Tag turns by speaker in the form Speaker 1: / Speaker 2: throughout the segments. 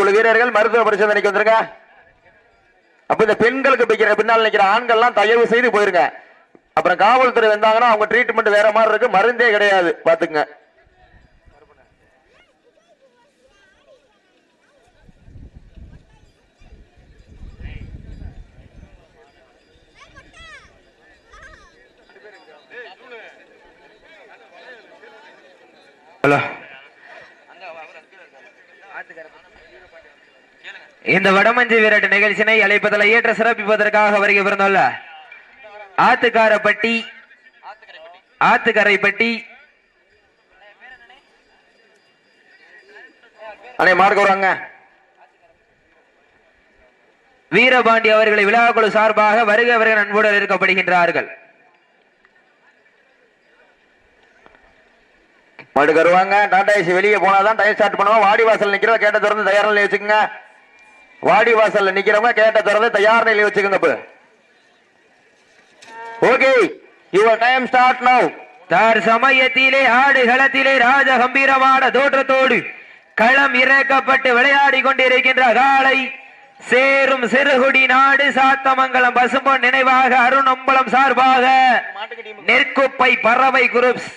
Speaker 1: குழு வீரர்கள் மருத்துவ பரிசோதனைக்கு வந்துருங்க அப்ப இந்த பெண்களுக்கு பிடிக்கிற பின்னால் நிக்கிற ஆண்கள்லாம் தயவு செய்து போயிருங்க. அப்புறம் காவல்துறை வந்தாங்கன்னா அவங்க ட்ரீட்மெண்ட் வேற மாதிரி இருக்கு. மருந்தே கிடையாது. பாத்துங்க
Speaker 2: ஹலோ. இந்த வடமஞ்சி விரட்டு நிகழ்ச்சியினை அழைப்பதில் ஏற்ற சிறப்பிப்பதற்காக வருகை பிறந்துள்ள ஆத்துக்காரப்பட்டி ஆத்துக்கரைப்பட்டி.
Speaker 1: அண்ணே மார்க் வராங்க
Speaker 2: வீரபாண்டி அவர்களை விழாக்குழு சார்பாக வருக வருக நண்புடன் இருக்கப்படுகின்றார்கள்
Speaker 1: மாடு வருவாங்க டாடா ஏசி வெளியே போனாதான் டயர் ஸ்டார்ட் பண்ணுவோம் வாடி வாசல் நிக்கிறத கேட்ட திறந்து தயார் நிலையை வச்சுக்கோங்க. வாடி வாசல்ல நிக்கிறவங்க கேட்ட திறந்து தயார் நிலையை வச்சுக்கோங்க இப்ப. Okay. Your time start now
Speaker 2: தார் சமயத்திலே ஆடு களத்திலே ராஜ கம்பீரமான தோற்றத்தோடு களம் இறக்கப்பட்டு விளையாடி கொண்டிருக்கின்ற காலை சேரும் சிறுகுடி நாடு சாத்தமங்கலம் பசும்பொன் நினைவாக அருணம்பலம் சார்பாக நெற்குப்பை பறவை குரூப்ஸ்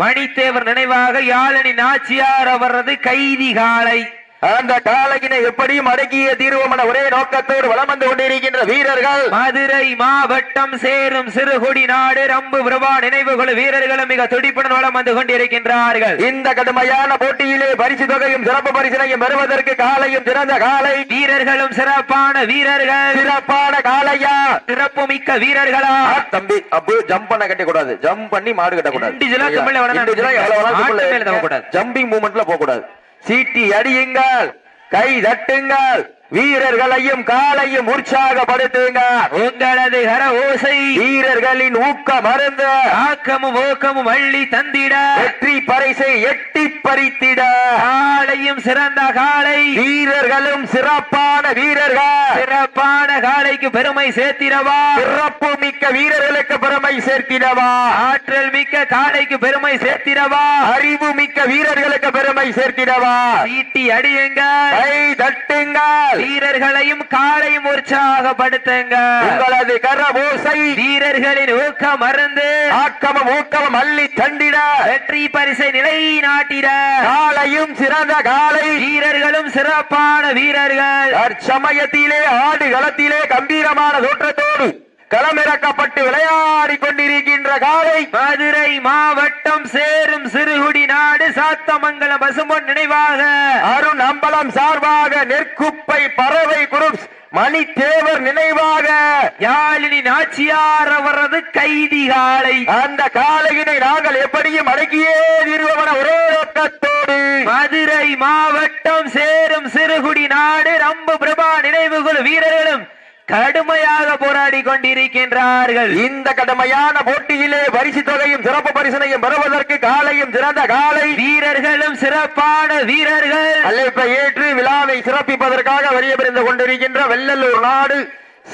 Speaker 2: மணித்தேவர் நினைவாக யாழனி நாச்சியார் அவரது கைதி காலை.
Speaker 1: அந்த காலையினை எப்படியும் அடக்கிய தீர்வோம் என ஒரே நோக்கத்தோடு வலம் வந்து கொண்டிருக்கின்ற வீரர்கள்.
Speaker 2: மதுரை மாவட்டம் சேரும் சிறுகுடி நாடு ரம்பு பிரபா நினைவுகள் வீரர்களும் மிக துடிப்புடன் வளம் வந்து கொண்டிருக்கின்றார்கள்.
Speaker 1: இந்த கடுமையான போட்டியிலே பரிசு தொகையும் சிறப்பு பரிசினையும் பெறுவதற்கு காலையும் சிறந்த காலை.
Speaker 2: வீரர்களும் சிறப்பான வீரர்கள்.
Speaker 1: சிறப்பான காலையா?
Speaker 2: சிறப்பு மிக்க வீரர்களா
Speaker 1: தம்பி அப்பு ஜம்ப் பண்ண கட்ட கூடாது ஜம்ப் பண்ணி மாடு கட்ட கூடாது. ஜம்பிங் மூமெண்ட்ல போக கூடாது சீட்டி அடியுங்கள் கை தட்டுங்கள். வீரர்களையும் காலையும் உற்சாகப்படுத்துங்கள்
Speaker 2: உங்களது கர ஓசை
Speaker 1: வீரர்களின் ஊக்க மருந்து
Speaker 2: ஆக்கமும் ஊக்கமும் அள்ளி தந்திட.
Speaker 1: வெற்றி பரிசை எட்டி பறித்திட.
Speaker 2: காலையும் சிறந்த காலை.
Speaker 1: வீரர்களும் சிறப்பான வீரர்கள்.
Speaker 2: சிறப்பான காலைக்கு பெருமை சேர்த்திடவா.
Speaker 1: சிறப்பு மிக்க வீரர்களுக்கு பெருமை சேர்த்திடவா.
Speaker 2: ஆற்றல் மிக்க காலைக்கு பெருமை சேர்த்திடவா.
Speaker 1: அறிவு மிக்க வீரர்களுக்கு பெருமை சேர்த்திடவா.
Speaker 2: சீட்டி அடியுங்கள்.
Speaker 1: தட்டுங்கள்.
Speaker 2: வீரர்களையும் காலையும் உற்சாகப்படுத்துங்க
Speaker 1: உங்களது கரபூசை
Speaker 2: வீரர்களின் ஊக்கம் மருந்து
Speaker 1: ஆக்கமும் ஊக்கமும் அள்ளி தண்டிட.
Speaker 2: வெற்றி பரிசை நிலைநாட்டிட
Speaker 1: காலையும் சிறந்த காலை
Speaker 2: வீரர்களும் சிறப்பான வீரர்கள்.
Speaker 1: தற்சமயத்திலே ஆடு களத்திலே கம்பீரமான தோற்றத்தோடு. களமிறக்கப்பட்டு விளையாடி கொண்டிருக்கின்ற காலை
Speaker 2: மதுரை மாவட்டம் சேரும் சிறுகுடி நாடு சாத்தமங்கலம் பசும்பொன் நினைவாக.
Speaker 1: அருண் அம்பலம் சார்பாக நெற்குப்பை பறவை குரூப்ஸ் மணித்தேவர் நினைவாக.
Speaker 2: யாழினி நாச்சியார் அவரது கைதி காலை.
Speaker 1: அந்த காலையினை நாங்கள் எப்படியும் அடக்கியே தீர்வமன ஒரே நோக்கத்தோடு.
Speaker 2: மதுரை மாவட்டம் சேரும் சிறுகுடி நாடு ரம்பு பிரபா நினைவுகள் வீரர்களும் கடுமையாக போராடி கொண்டிருக்கின்றார்கள்.
Speaker 1: இந்த கடுமையான போட்டியிலே பரிசு தொகையும் சிறப்பு பரிசனையும் பெறுவதற்கு காலையும் சிறந்த காலை.
Speaker 2: வீரர்களும் சிறப்பான வீரர்கள்.
Speaker 1: அழைப்பை ஏற்று விழாவை சிறப்பிப்பதற்காக பிரிந்து கொண்டிருக்கின்ற வெள்ளலூர் நாடு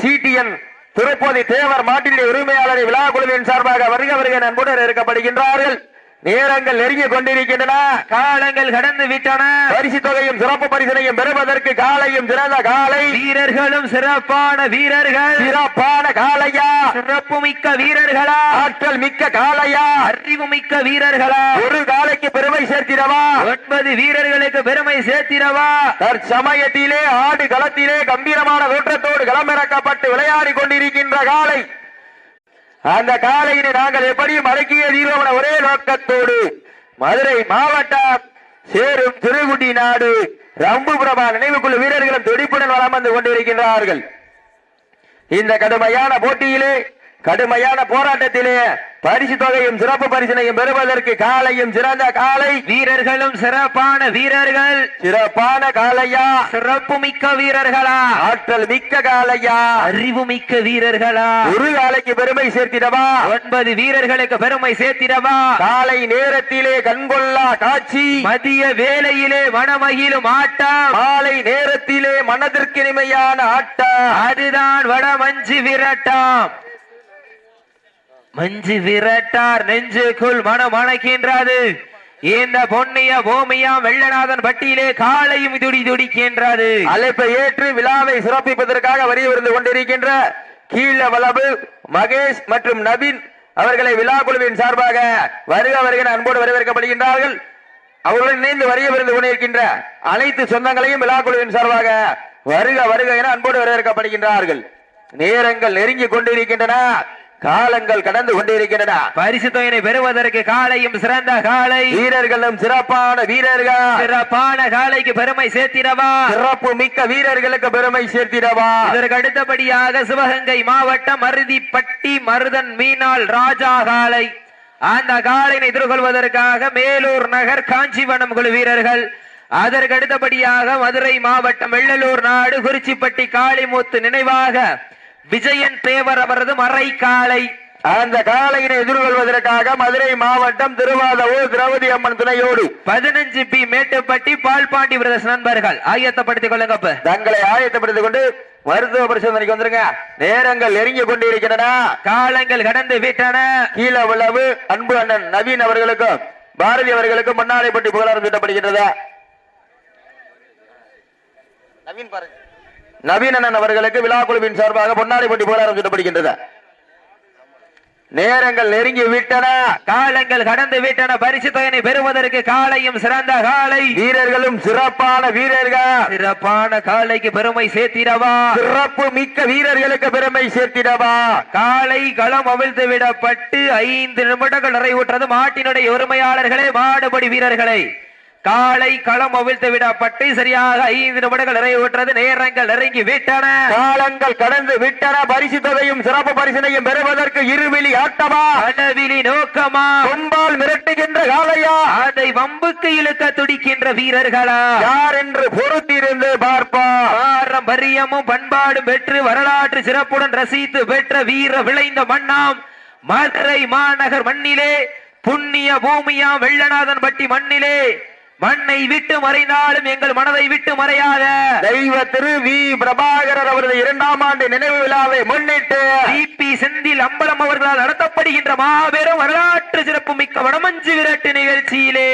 Speaker 1: சிடிஎன் திருப்பதி தேவர் மாட்டினுடைய உரிமையாளரை விழா குழுவின் சார்பாக வருக வருக நண்புடன் இருக்கப்படுகின்றார்கள் நேரங்கள் நெருங்கி கொண்டிருக்கின்றன.
Speaker 2: காலங்கள் கடந்து விட்டன.
Speaker 1: பரிசு தொகையும் சிறப்பு பரிசனையும் பெறுவதற்கு காலையும் சிறந்த காலை.
Speaker 2: வீரர்களும் சிறப்பான வீரர்கள்.
Speaker 1: சிறப்பான காலையா?
Speaker 2: சிறப்பு மிக்க வீரர்களா?
Speaker 1: ஆற்றல் மிக்க காலையா?
Speaker 2: அறிவு மிக்க வீரர்களா?
Speaker 1: ஒரு காலைக்கு பெருமை சேர்த்திடவா?
Speaker 2: ஒன்பது வீரர்களுக்கு பெருமை சேர்த்திடவா?
Speaker 1: தற்சமயத்திலே ஆடு களத்திலே கம்பீரமான தோற்றத்தோடு களமிறக்கப்பட்டு விளையாடி கொண்டிருக்கின்ற காலை. அந்த காலையினை நாங்கள் எப்படியும் அடக்கிய தீர்வன ஒரே நோக்கத்தோடு மதுரை மாவட்டம் சேரும் திருகுடி நாடு ரம்புபிரபா நினைவுக்குழு வீரர்களும் துடிப்புடன் வளம் வந்து கொண்டிருக்கின்றார்கள். இந்த கடுமையான போட்டியிலே கடுமையான போராட்டத்திலே பரிசு தொகையும் சிறப்பு பரிசினையும் பெறுவதற்கு காலையும் சிறந்த காலை.
Speaker 2: வீரர்களும் சிறப்பான வீரர்கள்.
Speaker 1: சிறப்பான காலையா?
Speaker 2: சிறப்பு மிக்க வீரர்களா?
Speaker 1: ஆற்றல் மிக்க காலையா?
Speaker 2: அறிவு மிக்க வீரர்களா?
Speaker 1: ஒரு காலைக்கு பெருமை சேர்த்திடவா?
Speaker 2: ஒன்பது வீரர்களுக்கு பெருமை சேர்த்திடவா?
Speaker 1: காலை நேரத்திலே கண்கொள்ளா காட்சி.
Speaker 2: மதிய வேளையிலே மனமகிழும் ஆட்டம்.
Speaker 1: மாலை நேரத்திலே மனதிற்கினிமையான ஆட்டம்.
Speaker 2: அதுதான் வட மஞ்சு விரட்டாம். மஞ்சு விரட்டார் நெஞ்சுக்குள் மனம் அணைக்கின்றது. இந்த பொன்னிய பூமியா வெள்ளநாதன் பட்டியிலே காலையும் துடி துடிக்கின்றது.
Speaker 1: அழைப்பை ஏற்று விழாவை சிறப்பிப்பதற்காக வரி இருந்து கொண்டிருக்கின்ற கீழ வளவு மகேஷ் மற்றும் நவீன் அவர்களை விழா குழுவின் சார்பாக வருக வருகிற அன்போடு வரவேற்கப்படுகின்றார்கள். அவர்களுடன் இணைந்து வரிய விருந்து கொண்டிருக்கின்ற அனைத்து சொந்தங்களையும் விழா குழுவின் சார்பாக வருக வருக என அன்போடு வரவேற்கப்படுகின்றார்கள். நேரங்கள் நெருங்கி கொண்டிருக்கின்றன. காலங்கள் கடந்து கொண்டிருக்கின்றன.
Speaker 2: பரிசு தொகையினை பெறுவதற்கு காலையும் சிறந்த காலை
Speaker 1: வீரர்களும் சிறப்பான வீரர்கள்.
Speaker 2: சிறப்பான காலைக்கு பெருமை சேர்த்திடவா?
Speaker 1: சிறப்பு மிக்க வீரர்களுக்கு பெருமை சேர்த்திடவா?
Speaker 2: இதற்கு அடுத்தபடியாக சிவகங்கை மாவட்டம் மருதிப்பட்டி மருதன் மீனாள் ராஜா காலை அந்த காலையை எதிர்கொள்வதற்காக மேலூர் நகர் காஞ்சிவனம் குழு வீரர்கள். அதற்கு அடுத்தபடியாக மதுரை மாவட்டம் வெள்ளலூர் நாடு குறிச்சிப்பட்டி காளிமுத்து நினைவாக விஜயன் தேவர் அவரது மறை காலை.
Speaker 1: அந்த காலையினை எதிர்கொள்வதற்காக மதுரை மாவட்டம் திருவாதவூர் திரௌபதி அம்மன் துணையோடு
Speaker 2: பதினஞ்சு பி மேட்டுப்பட்டி பால்பாண்டி பிரதேச நண்பர்கள் ஆயத்தப்படுத்திக் கொள்ளுங்க அப்ப.
Speaker 1: தங்களை ஆயத்தப்படுத்திக் கொண்டு மருத்துவ பரிசோதனைக்கு வந்துருங்க. நேரங்கள் நெருங்கி கொண்டிருக்கின்றன.
Speaker 2: காலங்கள் கடந்து விட்டன.
Speaker 1: கீழ விளவு அன்பு அண்ணன் நவீன் அவர்களுக்கும் பாரதி அவர்களுக்கும் முன்னாடி பட்டி புகழாரம் சூட்டப்படுகின்றது. நவீன் பாருங்க. நவீன் அண்ணன் அவர்களுக்கு விழா குழுவின் சார்பாக பொன்னாடி பட்டி புகழாரம் சூட்டப்படுகின்றது. நேரங்கள் நெருங்கி விட்டன
Speaker 2: காலங்கள் கடந்து விட்டன பரிசு தொகையினை பெறுவதற்கு காலையும் சிறந்த காலை.
Speaker 1: வீரர்களும் சிறப்பான வீரர்கள்.
Speaker 2: சிறப்பான காலைக்கு பெருமை சேர்த்திடவா.
Speaker 1: சிறப்பு மிக்க வீரர்களுக்கு பெருமை சேர்த்திடவா.
Speaker 2: காலை களம் அவிழ்த்து விடப்பட்டு ஐந்து நிமிடங்கள் நிறைவுற்றது மாட்டினுடைய உரிமையாளர்களே மாடுபடி வீரர்களை. காலை களம் அவிழ்த்து விடப்பட்டு சரியாக ஐந்து நிமிடங்கள் நிறைவுற்றது நேரங்கள் நெருங்கி விட்டன.
Speaker 1: காலங்கள் கடந்து விட்டன. பரிசு தொகையும் சிறப்பு பரிசினையும் பெறுவதற்கு இருவிழி ஆட்டமா?
Speaker 2: கடவிலி நோக்கமா?
Speaker 1: கொம்பால் மிரட்டுகின்ற காலையா
Speaker 2: அதை வம்புக்கு இழுக்க துடிக்கின்ற வீரர்களா?
Speaker 1: யார் என்று பொறுத்திருந்து பார்ப்பா.
Speaker 2: பாரம்பரியமும் பண்பாடும் பெற்று வரலாற்று சிறப்புடன் ரசித்து பெற்ற வீர விளைந்த மண்ணாம் மதுரை மாநகர் மண்ணிலே புண்ணிய பூமியாம் வெள்ளநாதன் பட்டி மண்ணிலே மண்ணை விட்டு மறைந்தாலும் எங்கள் மனதை விட்டு மறையாத
Speaker 1: தெய்வ திரு வி. பிரபாகரர் அவரது இரண்டாம் ஆண்டு நினைவு விழாவை முன்னிட்டு
Speaker 2: டிபி செந்தில் அம்பலம் அவர்களால் நடத்தப்படுகின்ற மாபெரும் வரலாற்று சிறப்பு மிக்க வடமஞ்சு விரட்டு நிகழ்ச்சியிலே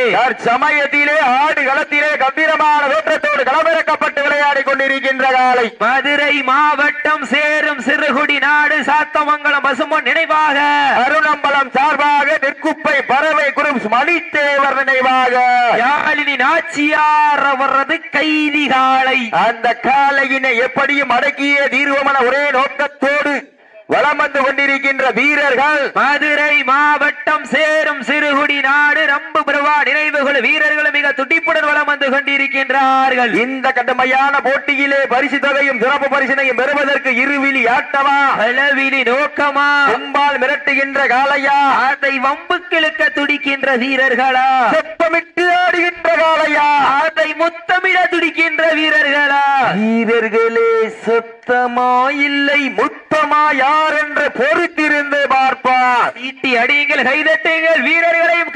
Speaker 1: சமயத்திலே ஆடு களத்திலே கம்பீரமான தோற்றத்தோடு களமிறக்கப்பட்டு விளையாடி கொண்டிருக்கின்ற காலை.
Speaker 2: மதுரை மாவட்டம் சேரும் சிறுகுடி நாடு சாத்தமங்கலம் பசுமன் நினைவாக.
Speaker 1: அருணம்பலம் சார்பாக நெற்குப்பை பறவை குரூப்ஸ் மணித்தேவர் நினைவாக.
Speaker 2: யாழினி நாச்சியார் அவரது கைதி காலை
Speaker 1: அந்த காலையினை எப்படியும் அடக்கிய தீர்வமன ஒரே நோக்கத்தோடு வலம் வந்து கொண்டிருக்கின்ற வீரர்கள்
Speaker 2: மதுரை மாவட்டம் சேரும் சிறுகுடி நாடு ரம்பு பிரபா நினைவுகள் வீரர்கள் மிக துடிப்புடன் வலம் வந்து கொண்டிருக்கின்றார்கள்.
Speaker 1: இந்த கடுமையான போட்டியிலே பரிசு தொகையும் சிறப்பு பரிசினையும் பெறுவதற்கு இருவிழி ஆட்டவா?
Speaker 2: அளவிலி நோக்கமா?
Speaker 1: கொம்பால் மிரட்டுகின்ற காளையா?
Speaker 2: அதை வம்புக்கிழுக்க துடிக்கின்ற வீரர்களா?
Speaker 1: செப்பமிட்டு ஆடுகின்ற காளையா?
Speaker 2: அதை முத்தமிட துடிக்கின்ற வீரர்களா?
Speaker 1: வீரர்களே சுத்தமா இல்லை முத்தமா யார் என்று பொறுத்திருந்து பார்ப்பார்.
Speaker 2: ஈட்டி அடியுங்கள் கைதட்டுங்கள் வீரர்களையும்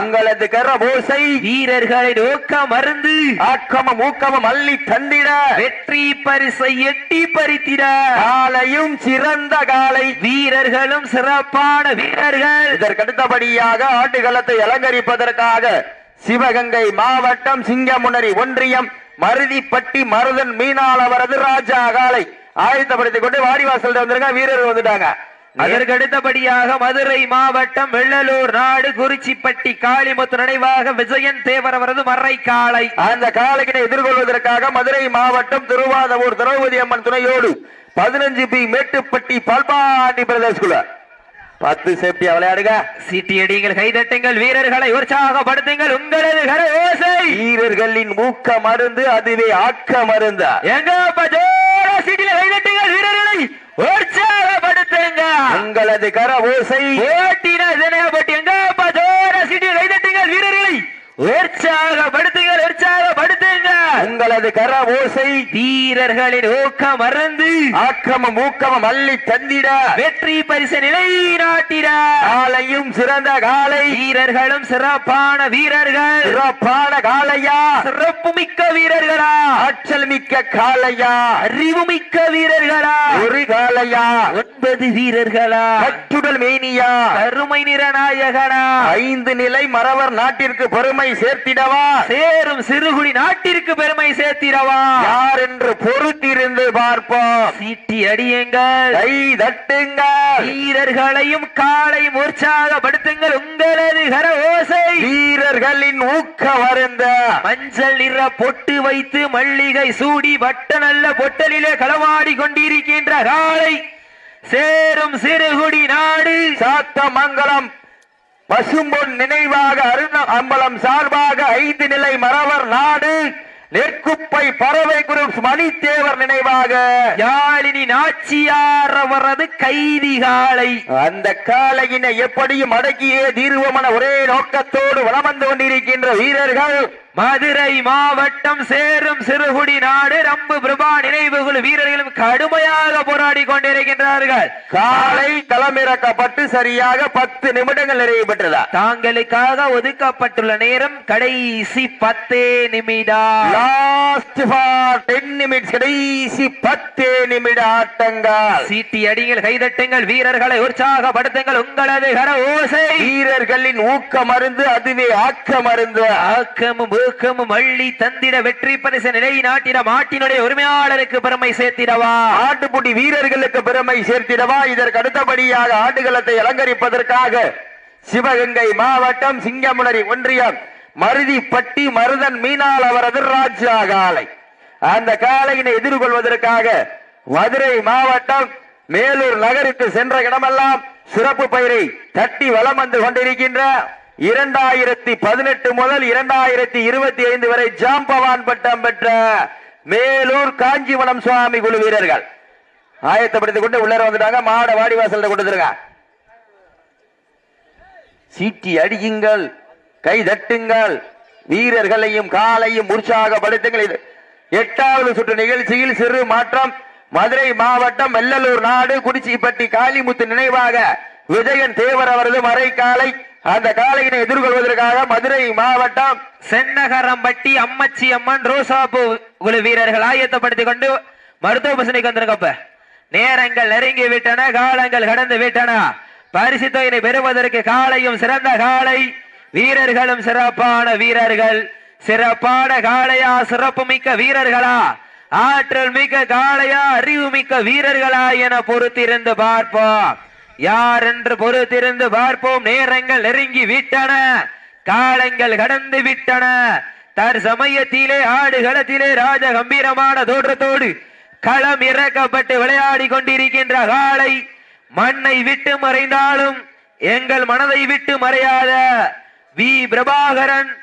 Speaker 1: உங்களது கரபோசை
Speaker 2: வீரர்களை நோக்க மருந்து.
Speaker 1: ஆக்கமும் ஊக்கமும் அள்ளி தந்திட.
Speaker 2: வெற்றி பரிசை எட்டி பறித்திட.
Speaker 1: காலையும் சிறந்த காலை.
Speaker 2: வீரர்களும் சிறப்பான வீரர்கள்.
Speaker 1: இதற்கடுத்தபடியாக ஆட்டுகளத்தை அலங்கரிப்பதற்காக சிவகங்கை மாவட்டம் சிங்கமுனரி ஒன்றியம் மருதிப்பட்டி மருதன் மீனாள் அவரது ராஜா காலை. ஆயத்தப்படுத்திக் கொண்டு வாடிவாசல் வந்துருங்க. வீரர்கள் வந்துட்டாங்க.
Speaker 2: அதற்கு அடுத்தபடியாக மதுரை மாவட்டம் வெள்ளலூர் நாடு குறிச்சிப்பட்டி காளிமுத்து நினைவாக விஜயன் தேவர் அவரது மறை காலை
Speaker 1: அந்த காலையினை எதிர்கொள்வதற்காக மதுரை மாவட்டம் திருவாதவூர் திரௌபதி அம்மன் துணையோடு பதினஞ்சு பி மேட்டுப்பட்டி பல்பாண்டி பிரதேஷ் குழு பத்து சேஃப்டியா விளையாடுங்க.
Speaker 2: சீட்டி அடியுங்கள் கைதட்டுங்கள் வீரர்களை உற்சாகப்படுத்துங்கள் உங்களது கர ஓசை.
Speaker 1: வீரர்களின் ஊக்க மருந்து அதுவே ஆக்க மருந்து?
Speaker 2: எங்க சீட்டில கைதட்டுங்கள் வீரர்களை. உற்சாகப்படுத்துங்க.
Speaker 1: உங்களது கர ஓசை
Speaker 2: ஓட்டின தினப்பட்டி எங்க பஜோர சீட்டில கைதட்டுங்கள் வீரர்களை உற்சாகப்படுத்துங்கள் உற்சாகப்படுத்துங்க
Speaker 1: உங்களது கர ஓசை
Speaker 2: வீரர்களின் ஊக்கம் மறந்து
Speaker 1: ஆக்கமும் ஊக்கமும் அள்ளி தந்திட.
Speaker 2: வெற்றி பரிசு நிலைநாட்டிட.
Speaker 1: காலையும் சிறந்த காலை.
Speaker 2: வீரர்களும் சிறப்பான வீரர்கள்.
Speaker 1: சிறப்பான காலையா.
Speaker 2: சிறப்பு மிக்க வீரர்களா.
Speaker 1: ஆற்றல் மிக்க காலையா.
Speaker 2: அறிவு மிக்க வீரர்களா.
Speaker 1: ஒரு காலையா.
Speaker 2: ஒன்பது வீரர்களா.
Speaker 1: கட்டுடல் மேனியா.
Speaker 2: கருமை நிற நாயகனா.
Speaker 1: ஐந்து நிலை மறவர் நாட்டிற்கு பெருமை சேர்த்திடவா?
Speaker 2: சேரும் சிறுகுடி நாட்டிற்கு பெருமை சேர்த்திடவா?
Speaker 1: யார் என்று பொறுத்திருந்து பார்ப்போம்.
Speaker 2: சீட்டி அடியுங்கள்.
Speaker 1: கை தட்டுங்கள்.
Speaker 2: வீரர்களையும் காலையும் உற்சாகப்படுத்துங்கள் உங்களது கர ஓசை.
Speaker 1: வீரர்களின் ஊக்க வருந்த
Speaker 2: மஞ்சள் நிற பொட்டு வைத்து மல்லிகை சூடி வட்ட நல்ல பொட்டலிலே களவாடி கொண்டிருக்கின்ற காலை. சேரும் சிறுகுடி நாடு.
Speaker 1: சாத்தமங்கலம் பசும்பொன் நினைவாக அருண அம்பலம் சார்பாக ஐந்து நிலை மறவர் நாடு நெற்குப்பை பறவை குரூப் மணித்தேவர் நினைவாக.
Speaker 2: யாழினி நாச்சியார் அவரது கைதி காலை
Speaker 1: அந்த காளையினை எப்படியும் அடக்கியே தீர்வமன ஒரே நோக்கத்தோடு வந்து கொண்டிருக்கின்ற வீரர்கள்.
Speaker 2: மதுரை மாவட்டம் சேரும் சிறுகுடி நாடு. ரம்பு பிரபா நினைவுகுழு வீரர்களும் கடுமையாக போராடி கொண்டிருக்கின்றார்கள்.
Speaker 1: காலை களமிறக்கப்பட்டு சரியாக பத்து நிமிடங்கள் நிறைவு பெற்றதா?
Speaker 2: தாங்களுக்காக ஒதுக்கப்பட்டுள்ள நேரம் கடைசி பத்தே நிமிடம்
Speaker 1: லாஸ்ட் ஃபார் டென் நிமிட்ஸ் கடைசி பத்தே நிமிட ஆட்டங்கள்.
Speaker 2: சீட்டி அடிங்கள் கைதட்டுங்கள் வீரர்களை உற்சாகப்படுத்துங்கள். உங்களது கர ஓசை.
Speaker 1: வீரர்களின் ஊக்க மருந்து அதுவே ஆக்க மருந்து.
Speaker 2: ஆக்கமும் ஊக்கமும் வள்ளி தந்திட வெற்றி பரிசு நிலைநாட்டிட மாட்டினுடைய உரிமையாளருக்கு பெருமை சேர்த்திடவா?
Speaker 1: ஆட்டுப்புடி வீரர்களுக்கு பெருமை சேர்த்திடவா? இதற்கு அடுத்தபடியாக ஆடுகளத்தை அலங்கரிப்பதற்காக சிவகங்கை மாவட்டம் சிங்கமுனரி ஒன்றியம் மருதிப்பட்டி மருதன் மீனால் அவரது ராஜா காலை. அந்த காலையினை எதிர்கொள்வதற்காக மதுரை மாவட்டம் மேலூர் நகருக்கு சென்ற இடமெல்லாம் சிறப்பு பயிரை தட்டி வளம் வந்து கொண்டிருக்கின்ற இரண்டாயிரத்தி பதினெட்டு முதல் இரண்டாயிரத்தி இருபத்தி ஐந்து வரை ஜாம்பவான் பட்டம் பெற்ற மேலூர் காஞ்சிவனம் சுவாமி குழு வீரர்கள். ஆயத்தப்படுத்திக் கொண்டு உள்ளர வந்துட்டாங்க. மாட வாடி வாசல்ல கொடுத்துருங்க சீட்டி அடியுங்கள் கை தட்டுங்கள் வீரர்களையும் காலையும் உற்சாகப்படுத்துங்கள். இது எட்டாவது சுற்று நிகழ்ச்சியில் சிறு மாற்றம். மதுரை மாவட்டம் வெள்ளலூர் நாடு குடிச்சிப்பட்டி காளிமுத்து நினைவாக விஜயன் தேவர் அவரது மறைக்காலை அந்த காலையினை எதிர்கொள்வதற்காக மதுரை மாவட்டம்
Speaker 2: சென்னகரம்பட்டி அம்மச்சி அம்மன் ரோசாபு குழு வீரர்கள் ஆயத்தப்படுத்திக் கொண்டு மருத்துவ பசனைக்கு வந்திருக்கப்ப. நேரங்கள் நெருங்கி விட்டன காலங்கள் கடந்து விட்டன. பரிசு தொகையினை பெறுவதற்கு காலையும் சிறந்த காலை வீரர்களும் சிறப்பான வீரர்கள். சிறப்பான காளையா சிறப்பு மிக்க வீரர்களா? ஆற்றல் மிக்க காளையா அறிவு மிக்க வீரர்களா என பொறுத்திருந்து பார்ப்போம். யார் என்று பொறுத்திருந்து பார்ப்போம். நேரங்கள் நெருங்கி விட்டன. காலங்கள் கடந்து விட்டன. தற்சமயத்திலே ஆடுகளத்திலே ராஜ கம்பீரமான தோற்றத்தோடு களம் இறக்கப்பட்டு விளையாடி கொண்டிருக்கின்ற காளை மண்ணை விட்டு மறைந்தாலும் எங்கள் மனதை விட்டு மறையாத வி. பிரபாகரன்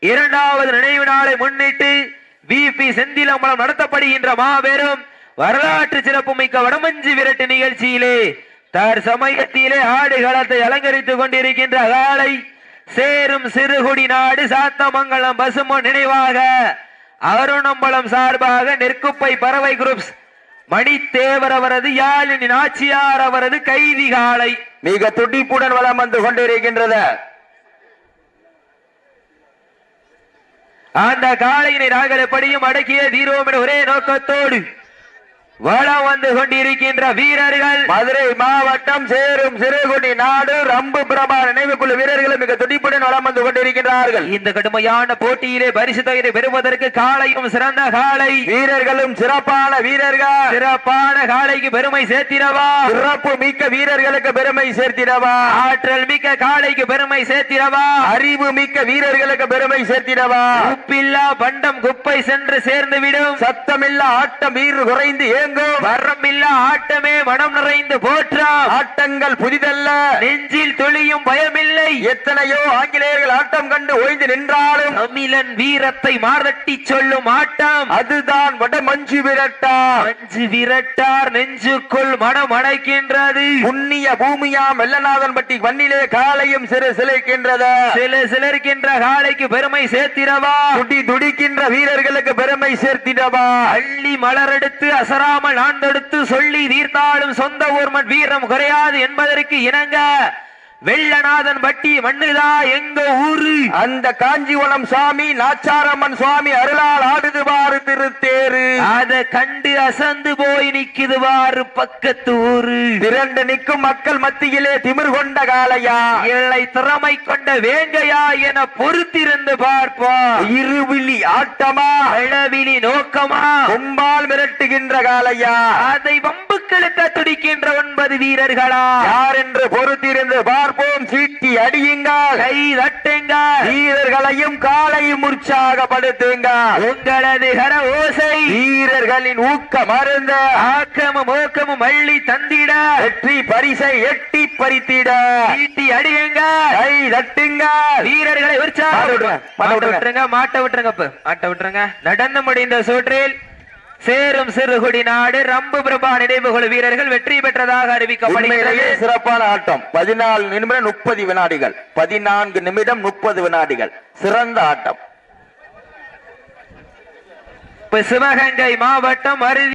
Speaker 2: இரண்டாவது நினைவு நாளை முன்னிட்டு வி. பி. செந்திலம்பலம் நடத்தப்படுகின்ற மாபெரும் வரலாற்று சிறப்புமிக்க வடமஞ்சி விரட்டு நிகழ்ச்சியிலே தற்சமயத்திலே ஆடுகளத்தை அலங்கரித்துக் கொண்டிருக்கின்ற காலை சேரும் சிறுகுடி நாடு சாத்தமங்கலம் பசுமோ நினைவாக அருணம்பலம் சார்பாக நெற்குப்பை பறவை குரூப்ஸ் மணித்தேவர் அவரது யாழினி நாச்சியார் அவரது கைதி காலை
Speaker 1: மிக துடிப்புடன் வலம் வந்து கொண்டிருக்கின்றது.
Speaker 2: அந்த காளையினை நாங்கள் எப்படியும் அடக்கிய தீரோம் என ஒரே நோக்கத்தோடு வளம் வந்து கொண்டிருக்கின்ற வீரர்கள்
Speaker 1: மதுரை மாவட்டம் சேரும் சிறுகுடி நாடு ரம்பு பிரபா நினைவுக்குழு வீரர்களும் மிக துடிப்புடன் வலம் வந்து கொண்டிருக்கின்றார்கள்.
Speaker 2: இந்த கடுமையான போட்டியிலே பரிசு தொகையை பெறுவதற்கு காளையும் சிறந்த காளை
Speaker 1: வீரர்களும் சிறப்பான வீரர்கள்.
Speaker 2: சிறப்பான காளைக்கு பெருமை சேர்த்திடவா?
Speaker 1: சிறப்பு மிக்க வீரர்களுக்கு பெருமை சேர்த்திடவா?
Speaker 2: ஆற்றல் மிக்க காளைக்கு பெருமை சேர்த்திடவா?
Speaker 1: அறிவு மிக்க வீரர்களுக்கு பெருமை சேர்த்திடவா?
Speaker 2: உப்பில்லா பண்டம் குப்பை சென்று சேர்ந்து விடும்
Speaker 1: சத்தமில்லா ஆட்டம் வீறு குறைந்து ஏங்கும்
Speaker 2: வரமில்ல ஆட்டமே மனம் நிறைந்து போற்றாம்
Speaker 1: ஆட்டங்கள் புதிதல்ல.
Speaker 2: நெஞ்சில் துளியும் பயமில்லை.
Speaker 1: எத்தனையோ ஆங்கிலேயர்கள் ஆட்டம் கண்டு ஓய்ந்து நின்றாலும்
Speaker 2: தமிழன் வீரத்தை மாரட்டி சொல்லும் ஆட்டம்.
Speaker 1: அதுதான் வட மஞ்சு விரட்டா.
Speaker 2: மஞ்சு விரட்டார் நெஞ்சுக்குள் மனம் அடைக்கின்றது.
Speaker 1: புண்ணிய பூமியாம் வெள்ளநாதன்பட்டி மண்ணிலே காலையும் சிறு சிலைக்கின்றது.
Speaker 2: சில சிலர்கின்ற காலைக்கு பெருமை சேர்த்திடவா?
Speaker 1: துடி துடிக்கின்ற வீரர்களுக்கு பெருமை சேர்த்திடவா?
Speaker 2: அள்ளி மலரெடுத்து அசராமல் ஆண்டெடுத்து சொல்லி தீர்த்தாலும் சொந்த ஊர்மன் வீரம் குறையாது என்பதற்கு இணங்க வெள்ளநாதன் பட்டி மண்ணுதா எங்க ஊரு?
Speaker 1: அந்த காஞ்சிவனம் சுவாமி நாச்சாரம்மன் சுவாமி அருளால் ஆடுது பாரு திருத்தேரு.
Speaker 2: அத கண்டு அசந்து போய் நிக்குது வாரு பக்கத்து ஊரு
Speaker 1: திரண்டு நிற்கும் மக்கள் மத்தியிலே திமிர் கொண்ட காளையா?
Speaker 2: இல்லை திறமை கொண்ட வேங்கையா என பொறுத்திருந்து பார்ப்போம்
Speaker 1: இருவிழி ஆட்டமா?
Speaker 2: அளவிலி நோக்கமா?
Speaker 1: கொம்பால் மிரட்டுகின்ற காளையா?
Speaker 2: அதை வம்புக்களுக்க துடிக்கின்ற ஒன்பது வீரர்களா?
Speaker 1: யார் என்று பொறுத்திருந்து பார்ப்போம். சீட்டி அடியுங்கள்.
Speaker 2: கை தட்டுங்க
Speaker 1: வீரர்களையும் காலையும் உற்சாகப்படுத்துங்க
Speaker 2: உங்களது கர ஓசை.
Speaker 1: வீரர்களின் ஊக்க மருந்த
Speaker 2: ஆக்கமும் ஊக்கமும் அள்ளி தந்திட.
Speaker 1: வெற்றி பரிசை எட்டி பறித்திட.
Speaker 2: ஈட்டி அடியுங்க
Speaker 1: கை தட்டுங்க
Speaker 2: வீரர்களை
Speaker 1: விட்டுருங்க, மாட்ட விட்டுருங்க.
Speaker 2: மாட்ட விட்டுருங்க. நடந்து முடிந்த சுற்றில் சேரும் சிறுகுடி நாடு ரம்பு பிரபா நினைவுகள் வீரர்கள் வெற்றி பெற்றதாக அறிவிக்கப்படுகிறது.
Speaker 1: சிறப்பான ஆட்டம். பதினாலு நிமிடம் முப்பது வினாடிகள். பதினான்கு நிமிடம் முப்பது வினாடிகள். சிறந்த ஆட்டம்.
Speaker 2: சிவகங்கை மாவட்டம் அருதி